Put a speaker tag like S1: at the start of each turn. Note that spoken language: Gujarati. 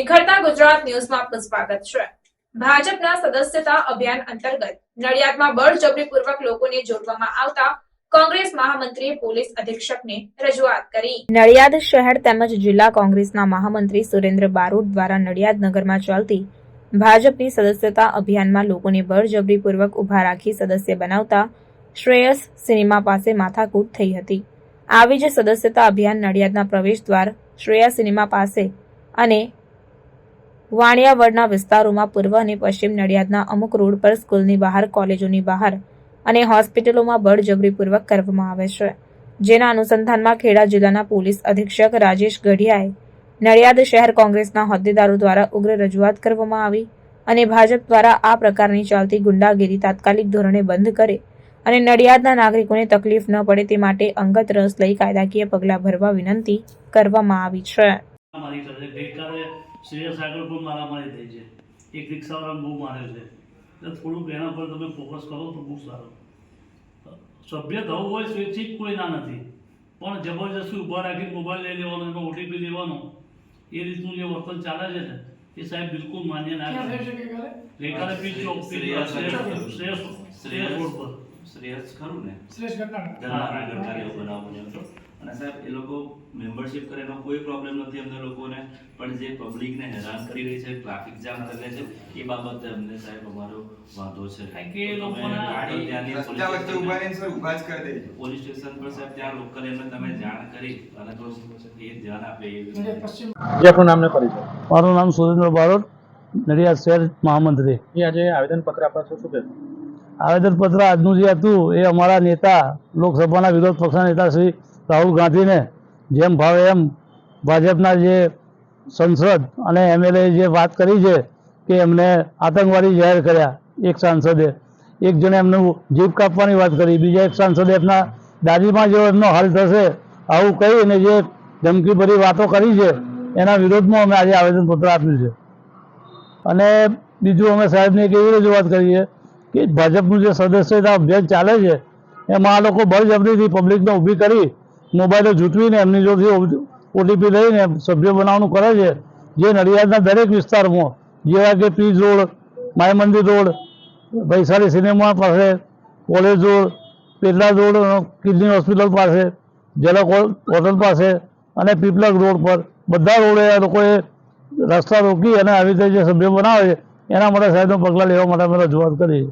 S1: ગુજરાત ન્યૂઝમાં આપનું સ્વાગત છે. ભાજપના સદસ્યતા અભિયાન અંતર્ગત નડિયાદમાં બળજબરીપૂર્વક લોકોને જોડવામાં આવતા કોંગ્રેસ મહામંત્રીએ પોલીસ અધિક્ષકને રજૂઆત કરી. નડિયાદ શહેર તેમજ જિલ્લા કોંગ્રેસના મહામંત્રી સુરેન્દ્ર બારોટ દ્વારા નડિયાદ નગરમાં ચાલતી ભાજપની સદસ્યતા અભિયાનમાં લોકોને બળજબરીપૂર્વક ઊભા રાખી સદસ્ય બનાવતા શ્રેયસ સિનેમા પાસે માથાકૂટ થઈ હતી. આવી જ સદસ્યતા અભિયાન નડિયાદના પ્રવેશ દ્વાર શ્રેયા સિનેમા પાસે અને વાણિયાવડના વિસ્તારોમાં પૂર્વ અને પશ્ચિમ નડિયાદના અમુક રોડ પર સ્કૂલની બહાર, કોલેજોની બહાર અને હોસ્પિટલોમાં બળજબરીપૂર્વક કરવામાં આવે છે. જેના અનુસંધાનમાં ખેડા જિલ્લાના પોલીસ અધિક્ષક રાજેશ ગઢિયાએ નડિયાદ શહેર કોંગ્રેસના હોદ્દેદારો દ્વારા ઉગ્ર રજૂઆત કરવામાં આવી અને ભાજપ દ્વારા આ પ્રકારની ચાલતી ગુંડાગીરી તાત્કાલિક ધોરણે બંધ કરે અને નડિયાદના નાગરિકોને તકલીફ ન પડે તે માટે અંગત રસ લઈ કાયદાકીય પગલાં ભરવા વિનંતી કરવામાં આવી છે.
S2: શ્રેયસ આગળ પણ મારામારી થઈ છે. એક રિક્ષાવાળા બહુ માર્યો છે. એટલે થોડુંક એના પર તમે ફોકસ કરો તો બહુ સારું. સભ્ય થવું હોય સ્વૈચ્છિક કોઈ ના નથી. પણ જબરજસ્તી ઊભા રાખીને મોબાઈલ લઈ લેવાનો એમાં ઓટીપી લેવાનો એ રીતનું જે વર્તન ચાલે છે ને એ સાહેબ બિલકુલ માન્ય ના ગઈકાલે પીચ ચોક
S3: શ્રેયસ
S2: શ્રેયસ શ્રેયસ શ્રેયસ રોડ પર.
S3: શ્રેયસ ખરું ને?
S4: શ્રેષ્ઠ ઘટના
S3: ઘટના બનાવ બન્યો હતો અને સાહેબ એ લોકો મેમ્બરશિપ કરે એનો કોઈ પ્રોબ્લેમ નથી અમને લોકોને પણ જે પબ્લિકને હેરાન કરી રહી છે ટ્રાફિક જામ કરે છે એ બાબતે અમને સાહેબ અમારો વાંધો છે.
S2: કે એ
S3: તો ગાડી ત્યાંની
S5: રસ્તા ઊભા રહીને સર ઊભા જ કરી દેજો.
S3: પોલીસ સ્ટેશન પર સાહેબ ત્યાં લોકલ એમને તમે જાણ કરી અને તો એ ધ્યાન આપે એ
S4: નડિયાદ પશ્ચિમ
S6: જે નામ ને પરિચય?
S7: મારું નામ સુરેન્દ્ર બારોટ નડિયાદ શહેર મહામંત્રી.
S6: એ આજે આવેદનપત્ર આપવા છો શું આવેદન
S7: આવેદનપત્ર આજનું જે હતું એ અમારા નેતા લોકસભાના વિરોધ પક્ષના નેતા શ્રી રાહુલ ગાંધીને જેમ ભાવે એમ ભાજપના જે સંસદ અને એમએલએ જે વાત કરી છે કે એમને આતંકવાદી જાહેર કર્યા એક સાંસદે. એક જણે એમનું જીભ કાપવાની વાત કરી, બીજા એક સાંસદે એમના દાદીમાં જો એમનો હાલ થશે, આવું કહીને જે ધમકીભરી વાતો કરી છે, એના વિરોધમાં અમે આજે આવેદનપત્ર આપ્યું છે. અને બીજું અમે સાહેબને એક એવી રજૂઆત કરીએ કે ભાજપનું જે સદસ્યતા અભિયાન ચાલે છે, એમાં આ લોકો બળજબરીથી પબ્લિકને ઊભી કરી મોબાઈલો જૂટવીને એમની જોડેથી ઓટીપી લઈને સભ્ય બનાવવાનું કરે છે, જે નડિયાદના દરેક વિસ્તારમાં, જેવા કે Pij road Mai Mandir road, Vaishali cinema પાસે, college road પેટલા road kidney hospital પાસે જલક હોટલ પાસે અને પીપલક રોડ પર. બધા રોડે આ લોકોએ રસ્તા રોકી અને આવી રીતે જે સભ્ય બનાવે છે, એના માટે સાહેબનું પગલાં લેવા માટે અમે રજૂઆત કરી